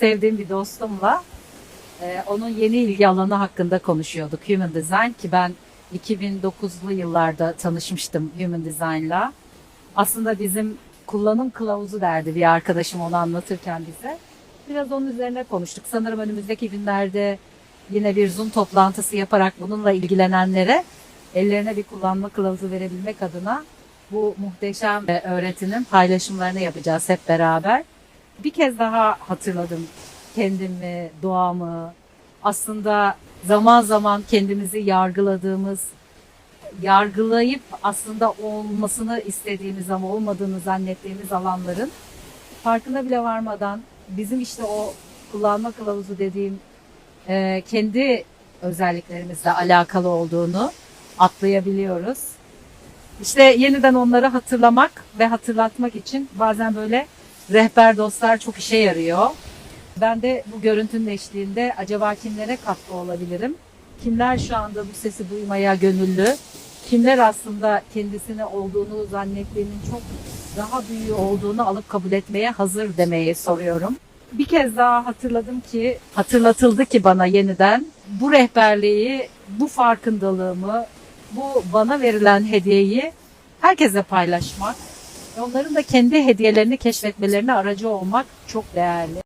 sevdiğim bir dostumla e, onun yeni ilgi alanı hakkında konuşuyorduk. Human Design ki ben 2009'lu yıllarda tanışmıştım Human Design'la. Aslında bizim kullanım kılavuzu derdi bir arkadaşım onu anlatırken bize. Biraz onun üzerine konuştuk. Sanırım önümüzdeki günlerde yine bir Zoom toplantısı yaparak bununla ilgilenenlere ellerine bir kullanma kılavuzu verebilmek adına bu muhteşem e, öğretinin paylaşımlarını yapacağız hep beraber. Bir kez daha hatırladım kendimi, doğamı. Aslında zaman zaman kendimizi yargıladığımız, yargılayıp aslında olmasını istediğimiz ama olmadığını zannettiğimiz alanların farkına bile varmadan bizim işte o kullanma kılavuzu dediğim e, kendi özelliklerimizle alakalı olduğunu atlayabiliyoruz. İşte yeniden onları hatırlamak ve hatırlatmak için bazen böyle rehber dostlar çok işe yarıyor. Ben de bu görüntünün eşliğinde acaba kimlere katkı olabilirim? Kimler şu anda bu sesi duymaya gönüllü? Kimler aslında kendisine olduğunu zannettiğinin çok daha büyüğü olduğunu alıp kabul etmeye hazır demeyi soruyorum. Bir kez daha hatırladım ki, hatırlatıldı ki bana yeniden bu rehberliği, bu farkındalığımı, bu bana verilen hediyeyi herkese paylaşmak, onların da kendi hediyelerini keşfetmelerine aracı olmak çok değerli.